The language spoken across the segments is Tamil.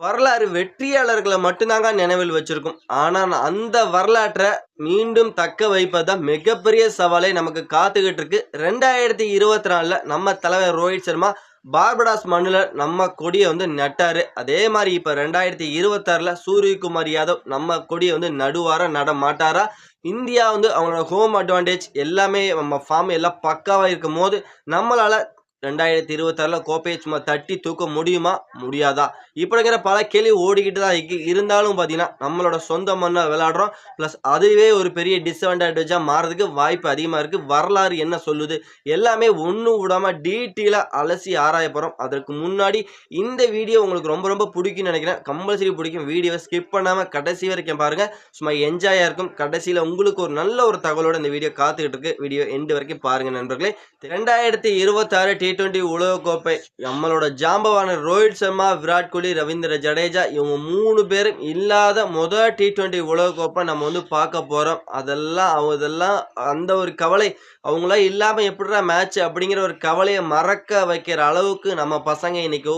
வரலாறு வெற்றியாளர்களை மட்டும்தாங்க நினைவில் வச்சிருக்கும். ஆனால் அந்த வரலாற்றை மீண்டும் தக்க வைப்பது தான் மிகப்பெரிய சவாலை நமக்கு காத்துக்கிட்டு இருக்கு. ரெண்டாயிரத்தி இருபத்தி நாலில் நம்ம தலைவர் ரோஹித் சர்மா பார்படாஸ் மண்ணில் நம்ம கொடியை வந்து நட்டாரு. அதே மாதிரி இப்போ ரெண்டாயிரத்தி இருபத்தாறில் சூரியகுமார் யாதவ் நம்ம கொடியை வந்து நடுவாரா நட மாட்டாரா இந்தியா வந்து அவங்களோட ஹோம் அட்வான்டேஜ் எல்லாமே நம்ம ஃபார்ம் எல்லாம் பக்காவாக இருக்கும் போது நம்மளால் ரெண்டாயிரத்தி இருபத்தாறில் கோப்பையை சும்மா தட்டி தூக்க முடியுமா? முடியாதா? இப்படிங்கிற பல கேள்வி ஓடிக்கிட்டு தான் இருக்கு. இருந்தாலும் பார்த்தீங்கன்னா நம்மளோட சொந்த மண்ணை விளையாடுறோம். ப்ளஸ் அதுவே ஒரு பெரிய டிஸ்அட்வான்டேஜாக மாறதுக்கு வாய்ப்பு அதிகமாக இருக்குது வரலாறு என்ன சொல்லுது? எல்லாமே ஒன்று விடாமல் டீட்டெயிலாக அலசி ஆராய போகிறோம் அதற்கு முன்னாடி இந்த வீடியோ உங்களுக்கு ரொம்ப ரொம்ப பிடிக்கும்னு நினைக்கிறேன். கம்பல்சரி பிடிக்கும். வீடியோவை ஸ்கிப் பண்ணாமல் கடைசி வரைக்கும் பாருங்கள் சும்மா என்ஜாயாக இருக்கும். கடைசியில் உங்களுக்கு ஒரு நல்ல ஒரு தகவலோட இந்த வீடியோ காத்துக்கிட்டு இருக்கு. வீடியோ எண்டு வரைக்கும் பாருங்கள் நண்பர்களே. ரெண்டாயிரத்தி இருபத்தாறு டி டுவெண்ட்டி உலகக்கோப்பை நம்மளோட ஜாம்பவான ரோஹித் சர்மா விராட் கோலி ரவீந்திர ஜடேஜா இவங்க மூணு பேரும் இல்லாத முதல் டி டுவெண்ட்டி உலகக்கோப்பை நம்ம வந்து பார்க்க போகிறோம் அதெல்லாம் அவங்க இதெல்லாம் அந்த ஒரு கவலை அவங்களாம் இல்லாமல் எப்படிடா மேட்ச் அப்படிங்கிற ஒரு கவலையை மறக்க வைக்கிற அளவுக்கு நம்ம பசங்க இன்னைக்கு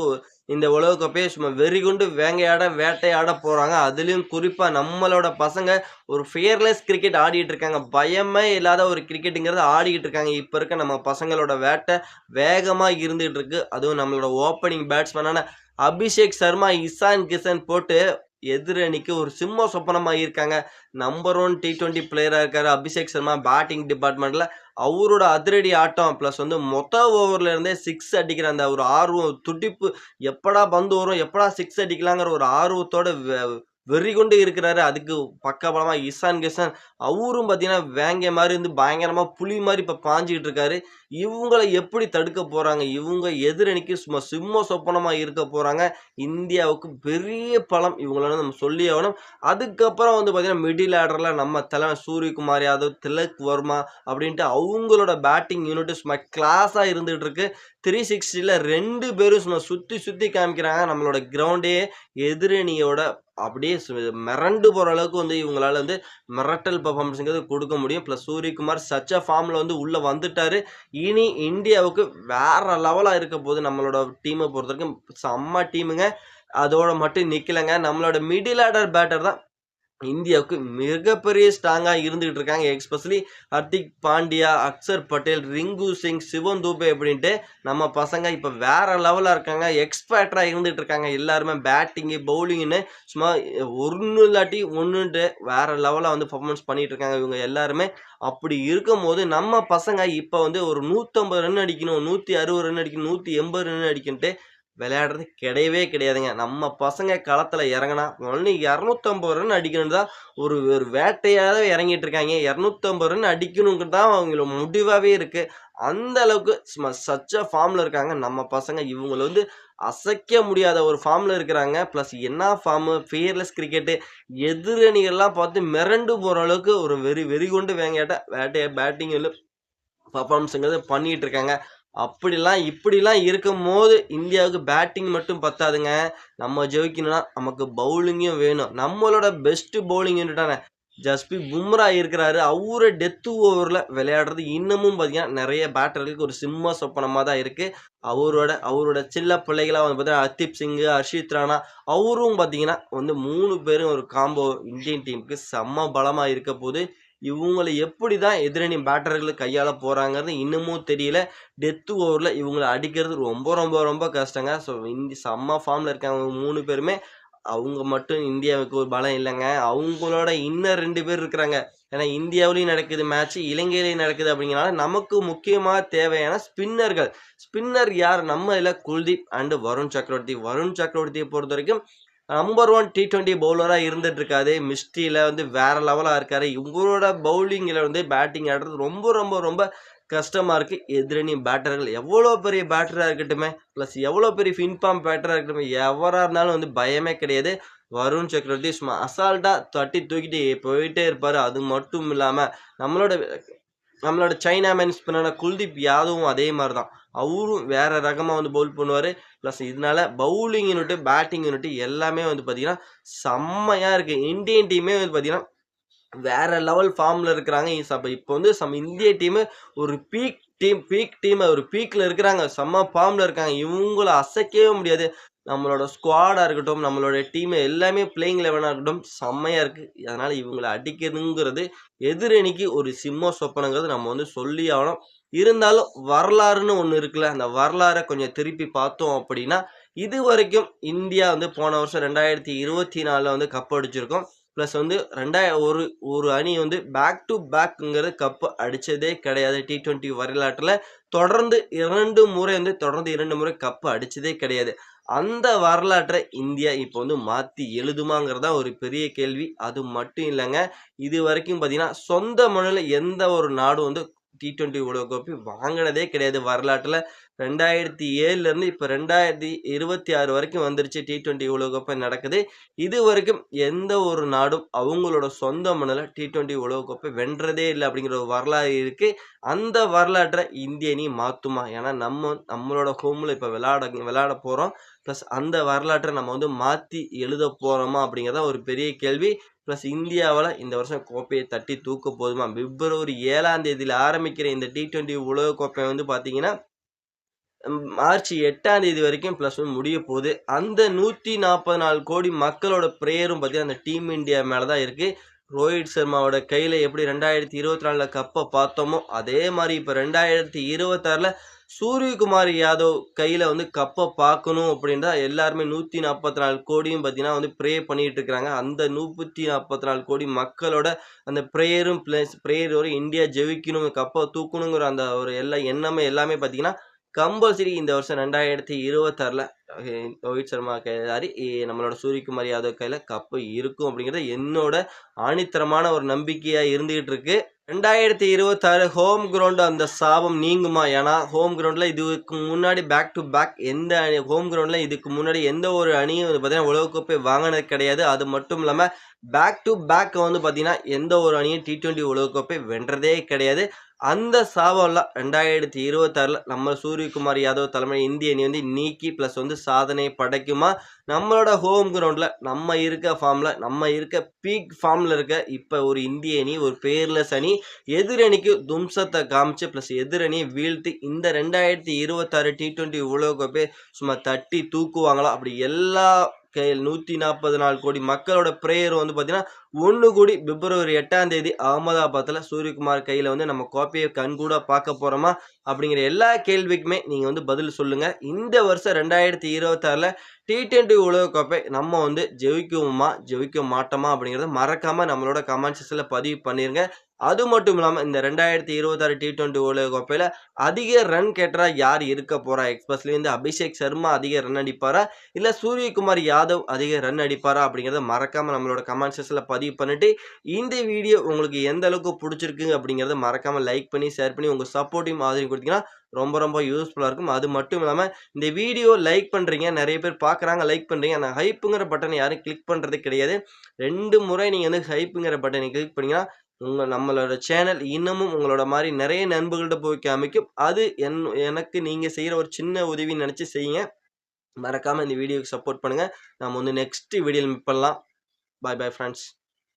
இந்த உலகக்கோப்பையை சும்மா வெறிகுண்டு வேங்கையாட வேட்டையாட போகிறாங்க அதுலேயும் குறிப்பாக நம்மளோட பசங்க ஒரு ஃபியர்லெஸ் கிரிக்கெட் ஆடிட்டு இருக்காங்க. பயமே இல்லாத ஒரு கிரிக்கெட்டுங்கிறது ஆடிக்கிட்டு இருக்காங்க. இப்போ இருக்க நம்ம பசங்களோட வேட்டை வேகமாக இருந்துகிட்டு இருக்கு. அதுவும் நம்மளோட ஓப்பனிங் பேட்ஸ்மேனான அபிஷேக் சர்மா இசான் கிஷன் போட்டு எதிரணிக்கு ஒரு சிம்ம சொப்பனமாக இருக்காங்க. நம்பர் ஒன் டி டுவெண்ட்டி பிளேயராக இருக்கார். அபிஷேக் சர்மா பேட்டிங் டிபார்ட்மெண்ட்டில் அவரோட அதிரடி ஆட்டம் ப்ளஸ் வந்து மொத்த ஓவர்லேருந்தே சிக்ஸ் அடிக்கிற அந்த ஒரு ஆர்வம் துடிப்பு எப்படா பந்து வரும் எப்படா சிக்ஸ் அடிக்கலாங்கிற ஒரு ஆர்வத்தோட வெறி கொண்டு இருக்கிறாரு. அதுக்கு பக்கபலமாக இசான் கிஷான் அவரும் பார்த்தீங்கன்னா வேங்க மாதிரி இருந்து பயங்கரமாக புலி மாதிரி இப்போ பாஞ்சிக்கிட்டு இருக்காரு. இவங்களை எப்படி தடுக்க போகிறாங்க இவங்க எதிரணிக்கு சும்மா சிம்ம சொப்பனமாக இருக்க போகிறாங்க இந்தியாவுக்கு பெரிய பலம் இவங்கள நம்ம சொல்லி ஆகணும். அதுக்கப்புறம் வந்து பார்த்தீங்கன்னா மிடில் ஆர்டரில் நம்ம தலைவன் சூரியகுமார் யாதவ் திலக் வர்மா அப்படின்ட்டு அவங்களோட பேட்டிங் யூனிட் சும்மா கிளாஸாக இருந்துகிட்டு இருக்கு. த்ரீ சிக்ஸ்டியில் ரெண்டு பேரும் சும்மா சுற்றி சுற்றி காமிக்கிறாங்க. நம்மளோட கிரவுண்டே எதிரணியோட அப்படியே மிரண்டு போகிற அளவுக்கு வந்து இவங்களால வந்து மிரட்டல் பர்ஃபார்மன்ஸுங்கிறது கொடுக்க முடியும். ப்ளஸ் சூரியகுமார் சச்ச ஃபார்மில் வந்து உள்ளே வந்துட்டாரு. இனி இந்தியாவுக்கு வேற லெவலாக இருக்க போது நம்மளோட டீமை பொறுத்த வரைக்கும் செம்ம டீமுங்க அதோட மட்டும் நிற்கலைங்க நம்மளோட மிடில் ஆர்டர் பேட்டர் தான் இந்தியாவுக்கு மிகப்பெரிய ஸ்ட்ராங்காக இருந்துகிட்டு இருக்காங்க. எக்ஸ்பெஷலி ஹர்திக் பாண்டியா அக்சர் பட்டேல் ரிங்கு சிங் சிவன் தூபே அப்படின்ட்டு நம்ம பசங்க இப்போ வேற லெவலாக இருக்காங்க. எக்ஸ்பர்ட்டாக இருந்துகிட்டு இருக்காங்க. எல்லாருமே பேட்டிங்கு பவுலிங்னு சும்மா ஒன்று இல்லாட்டி ஒன்றுன்ட்டு வேற லெவலாக வந்து பர்ஃபார்மன்ஸ் பண்ணிகிட்டு இருக்காங்க இவங்க எல்லாருமே. அப்படி இருக்கும்போது நம்ம பசங்க இப்போ வந்து ஒரு நூற்றம்பது ரன் அடிக்கணும் நூற்றி அறுபது ரன் அடிக்கணும் நூற்றி எண்பது ரன் அடிக்கணுன்ட்டு விளையாடுறது கிடையவே கிடையாதுங்க. நம்ம பசங்க களத்தில் இறங்கினா ஒன்லி இரநூத்தம்பது ரன் அடிக்கணும் தான் ஒரு ஒரு வேட்டையாக இறங்கிட்டு இருக்காங்க. இரநூத்தம்பது ரன் அடிக்கணுங்கிறது தான் அவங்களோட முடிவாகவே இருக்குது அந்த அளவுக்கு சச்ச ஃபார்மில் இருக்காங்க. நம்ம பசங்க இவங்களை வந்து அசைக்க முடியாத ஒரு ஃபார்மில் இருக்கிறாங்க. ப்ளஸ் என்ன ஃபார்மு ஃபியர்லெஸ் கிரிக்கெட்டு எதிரணிகள்லாம் பார்த்து மிரண்டு போகிற அளவுக்கு ஒரு வெறி வெறி கொண்டு வேங்காட்ட வேட்டையை பேட்டிங்கில் பர்ஃபார்மன்ஸுங்கிறது பண்ணிகிட்டு இருக்காங்க. அப்படிலாம் இப்படிலாம் இருக்கும் போது இந்தியாவுக்கு பேட்டிங் மட்டும் பத்தாதுங்க. நம்ம ஜெயிக்கணும்னா நமக்கு பவுலிங்கும் வேணும். நம்மளோட பெஸ்ட்டு பவுலிங்ன்றானே ஜஸ்பி பும்ரா இருக்கிறாரு. அவரு டெத்து ஓவரில் விளையாடுறது இன்னமும் பார்த்தீங்கன்னா நிறைய பேட்டர்களுக்கு ஒரு சிம்ம சொப்பனமாக தான் இருக்குது அவரோட அவரோட சின்ன பிள்ளைகளாக வந்து பார்த்தீங்கன்னா ஹர்தீப் சிங்கு ஹர்ஷித் ராணா அவரும் பார்த்தீங்கன்னா வந்து மூணு பேரும் ஒரு காம்போ இந்தியன் டீமுக்கு செம்ம பலமாக இருக்க போது இவங்களை எப்படி தான் எதிரணி பேட்டர்களை கையாள போகிறாங்கிறது இன்னமும் தெரியல. டெத்து ஓவரில் இவங்களை அடிக்கிறது ரொம்ப ரொம்ப ரொம்ப கஷ்டங்க. ஸோ இந்தி செம்ம ஃபார்மில் இருக்காங்க மூணு பேருமே. அவங்க மட்டும் இந்தியாவுக்கு ஒரு பலம் இல்லைங்க. அவங்களோட இன்னும் ரெண்டு பேர் இருக்கிறாங்க. ஏன்னா இந்தியாவிலையும் நடக்குது மேட்ச் இலங்கையிலையும் நடக்குது அப்படிங்கிறனால நமக்கு முக்கியமாக தேவையான ஸ்பின்னர்கள் ஸ்பின்னர் யார்? நம்ம இதில் குல்தீப் அண்டு வருண் சக்கரவர்த்தி. வருண் சக்கரவர்த்தியை பொறுத்த வரைக்கும் நம்பர் ஒன் டி டுவெண்ட்டி பவுலராக இருந்துட்டு இருக்காரு மிஸ்டியில் வந்து வேறு லெவலாக இருக்காரு. இவங்களோட பவுலிங்கில் வந்து பேட்டிங் ஆடுறது ரொம்ப ரொம்ப ரொம்ப கஷ்டமாக இருக்குது எதிரணி பேட்டர்கள் எவ்வளோ பெரிய பேட்டராக இருக்கட்டுமே ப்ளஸ் எவ்வளோ பெரிய ஃபின்பாம் பேட்டராக இருக்கட்டுமே எவராக இருந்தாலும் வந்து பயமே கிடையாது. வருண் சக்கரவர்த்தி சும்மா அசால்ட்டாக தட்டி தூக்கிட்டு போயிட்டே இருப்பார். அது மட்டும் இல்லாமல் நம்மளோட நம்மளோட சைனா மேன் ஸ்பின்னரான குல்தீப் யாதவும் அதே மாதிரி தான் அவரும் வேற ரகமாக வந்து பவுல் பண்ணுவார். ப்ளஸ் இதனால பவுலிங் யூனிட்டு பேட்டிங் யூனிட்டு எல்லாமே வந்து பார்த்தீங்கன்னா செம்மையாக இருக்குது இந்தியன் டீமே வந்து பார்த்தீங்கன்னா வேற லெவல் ஃபார்மில் இருக்கிறாங்க. இப்போ வந்து சம் இந்திய டீமு ஒரு பீக் டீம் பீக் டீம் ஒரு பீக்கில் இருக்கிறாங்க. செம்ம ஃபார்மில் இருக்காங்க. இவங்கள அசைக்கவே முடியாது. நம்மளோட ஸ்குவாடாக இருக்கட்டும், நம்மளோட டீம் எல்லாமே பிளேயிங் 11ஆ இருக்கட்டும் செம்மையாக இருக்குது அதனால் இவங்களை அடிக்கிறதுங்கிறது எதிரணிக்கு ஒரு சிம்ம சொப்பனங்கிறது நம்ம வந்து சொல்லி ஆகணும். இருந்தாலும் வரலாறுன்னு ஒன்று இருக்குல்ல, அந்த வரலாறை கொஞ்சம் திருப்பி பார்த்தோம் அப்படின்னா, இது வரைக்கும் இந்தியா வந்து போன வருஷம் 2024ல வந்து கப் அடிச்சிருக்கோம். ப்ளஸ் வந்து ரெண்டாயிரம் ஒரு ஒரு அணி வந்து பேக் டு பேக்குங்கிறது கப் அடித்ததே கிடையாது. டி ட்வெண்ட்டி வரலாற்றில் தொடர்ந்து இரண்டு முறை வந்து தொடர்ந்து இரண்டு முறை கப்பு அடிச்சதே கிடையாது. அந்த வரலாற்றை இந்தியா இப்போ வந்து மாற்றி எழுதுமாங்கிறது தான் ஒரு பெரிய கேள்வி. அது மட்டும் இல்லைங்க. இது வரைக்கும் பார்த்தீங்கன்னா, சொந்த மண்ணுல எந்த ஒரு நாடும் வந்து டி20 உலகக்கோப்பை வாங்கினதே கிடையாது வரலாற்றில். ரெண்டாயிரத்தி ஏழுலேருந்து இப்போ ரெண்டாயிரத்தி இருபத்தி ஆறு வரைக்கும் வந்துருச்சு டி20 உலகக்கோப்பை நடக்குது. இது வரைக்கும் எந்த ஒரு நாடும் அவங்களோட சொந்த மண்ணில் டி டி20 உலகக்கோப்பை வென்றதே இல்லை அப்படிங்கிற ஒரு வரலாறு இருக்குது அந்த வரலாற்றை இந்திய அணி மாற்றுமா ஏன்னா நம்ம நம்மளோட ஹோமில் இப்போ விளையாட விளையாட போகிறோம் ப்ளஸ் அந்த வரலாற்றை நம்ம வந்து மாற்றி எழுதப் போகிறோமா அப்படிங்கிறது தான் ஒரு பெரிய கேள்வி. ப்ளஸ் இந்தியாவில் இந்த வருஷம் கோப்பையை தட்டி தூக்க போதுமா? பிப்ரவரி ஏழாம் தேதியில் ஆரம்பிக்கிற இந்த டி20 உலகக்கோப்பை வந்து பார்த்தீங்கன்னா, மார்ச் எட்டாம் தேதி வரைக்கும் ப்ளஸ் வந்து முடிய போகுது அந்த 144 கோடி மக்களோட ப்ரேயரும் பார்த்தீங்கன்னா, அந்த டீம் இந்தியா மேலே தான் இருக்குது ரோஹித் சர்மாவோட கையில் எப்படி ரெண்டாயிரத்து இருபத்தி நாலில் கப்பை பார்த்தோமோ, அதே மாதிரி இப்போ ரெண்டாயிரத்தி இருபத்தாறில் சூரியகுமார் யாதவ் கையில் வந்து கப்பை பார்க்கணும் அப்படின்னு தான் எல்லாருமே 144 கோடியும் பார்த்தீங்கன்னா வந்து ப்ரே பண்ணிகிட்டு இருக்கிறாங்க. அந்த 144 கோடி மக்களோட அந்த ப்ரேயரும் ப்ளஸ் ப்ரேயர் வரை இந்தியா ஜெயிக்கணும், கப்பை தூக்கணுங்கிற அந்த ஒரு எல்லா எண்ணமே எல்லாமே பார்த்தீங்கன்னா, கம்பல்சரி இந்த வருஷம் ரெண்டாயிரத்தி இருபத்தாறில் ரோஹித் சர்மா கைதாரி நம்மளோட சூரியகுமார் யாதவ் கையில கப்பு இருக்கும் அப்படிங்கிறது என்னோட ஆணித்தரமான ஒரு நம்பிக்கையா இருந்துகிட்டு இருக்கு. 2026 ஹோம் கிரவுண்டு அந்த சாபம் நீங்குமா? ஏன்னா ஹோம் கிரவுண்டில் இதுக்கு முன்னாடி பேக் டூ பேக் எந்த அணி ஹோம் கிரவுண்டில் இதுக்கு முன்னாடி எந்த ஒரு அணியும் வந்து பார்த்தீங்கன்னா, உலகக்கோப்பை வாங்கினது கிடையாது. அது மட்டும் இல்லாமல் பேக் டூ பேக் வந்து பார்த்தீங்கன்னா, எந்த ஒரு அணியும் டி20 உலகக்கோப்பை வென்றதே கிடையாது. அந்த சாபம்லாம் 2026ல நம்ம சூரியகுமார் யாதவ் தலைமை இந்திய அணி வந்து நீக்கி ப்ளஸ் வந்து சாதனை படைக்குமா? நம்மளோட ஹோம் கிரவுண்டில் நம்ம இருக்க ஃபார்மில் நம்ம இருக்க பீக் ஃபார்மில் இருக்க இப்போ ஒரு இந்திய அணி ஒரு பேர்லெஸ் அணி எதிரணிக்கு தும்சத்தை காமிச்சு ப்ளஸ் எதிரணியை வீழ்த்தி இந்த 2026 டி20 உலகக்கோப்பைய சும்மா தட்டி தூக்குவாங்களா? அப்படி எல்லா கையில் 144 கோடி மக்களோட பிரேயர் வந்து பார்த்தீங்கன்னா, ஒண்ணு கோடி பிப்ரவரி எட்டாம் தேதி அகமதாபாத்தில் சூரியகுமார் கையில வந்து நம்ம கோப்பையை கண்கூடா பார்க்க போறோமா? அப்படிங்கிற எல்லா கேள்விக்குமே நீங்கள் வந்து பதில் சொல்லுங்கள் இந்த வருஷம் 2026ல டி20 உலகக்கோப்பை நம்ம வந்து ஜெயிக்குவோமா? ஜெயிக்க மாட்டோமா? அப்படிங்கிறத மறக்காமல் நம்மளோட கமெண்ட்ஸில் பதிவு பண்ணிடுங்க அது மட்டும் இல்லாமல் இந்த ரெண்டாயிரத்து இருபத்தாறு டி ட்வெண்ட்டி உலகக்கோப்பையில் அதிக ரன் கெட்டரா யார் இருக்க போறா? எக்ஸ்பிரஸ்லேருந்து அபிஷேக் சர்மா அதிக ரன் அடிப்பாரா? இல்லை சூரியகுமார் யாதவ் அதிக ரன் அடிப்பாரா? அப்படிங்கிறத மறக்காமல் நம்மளோட கமெண்ட் பதிவு பண்ணிட்டு, இந்த வீடியோ உங்களுக்கு எந்த அளவுக்கு பிடிச்சிருக்கு அப்படிங்கிறத மறக்காமல் லைக் பண்ணி, ஷேர் பண்ணி உங்கள் சப்போர்ட்டையும் ஆதரவையும் பார்த்தீங்கன்னா ரொம்ப ரொம்ப யூஸ்ஃபுல்லாக இருக்கும். அது மட்டும் இல்லாமல் இந்த வீடியோ லைக் பண்ணுறீங்க நிறைய பேர் பார்க்குறாங்க, லைக் பண்ணுறீங்க ஆனால் ஹைப்புங்கிற பட்டனை யாரும் கிளிக் பண்ணுறது கிடையாது. ரெண்டு முறை நீங்கள் வந்து ஹைப்புங்கிற பட்டனை கிளிக் பண்ணிங்கன்னா உங்கள் நம்மளோட சேனல் இன்னமும் உங்களோட மாதிரி நிறைய நண்பர்கள்ட்ட போய் காமிக்கும். அது என் எனக்கு நீங்கள் செய்கிற ஒரு சின்ன உதவின்னு நினச்சி செய்யுங்க. மறக்காமல் இந்த வீடியோக்கு சப்போர்ட் பண்ணுங்கள் நம்ம வந்து நெக்ஸ்ட் வீடியோவில் மீட் பண்ணலாம். பாய் பாய் ஃப்ரெண்ட்ஸ்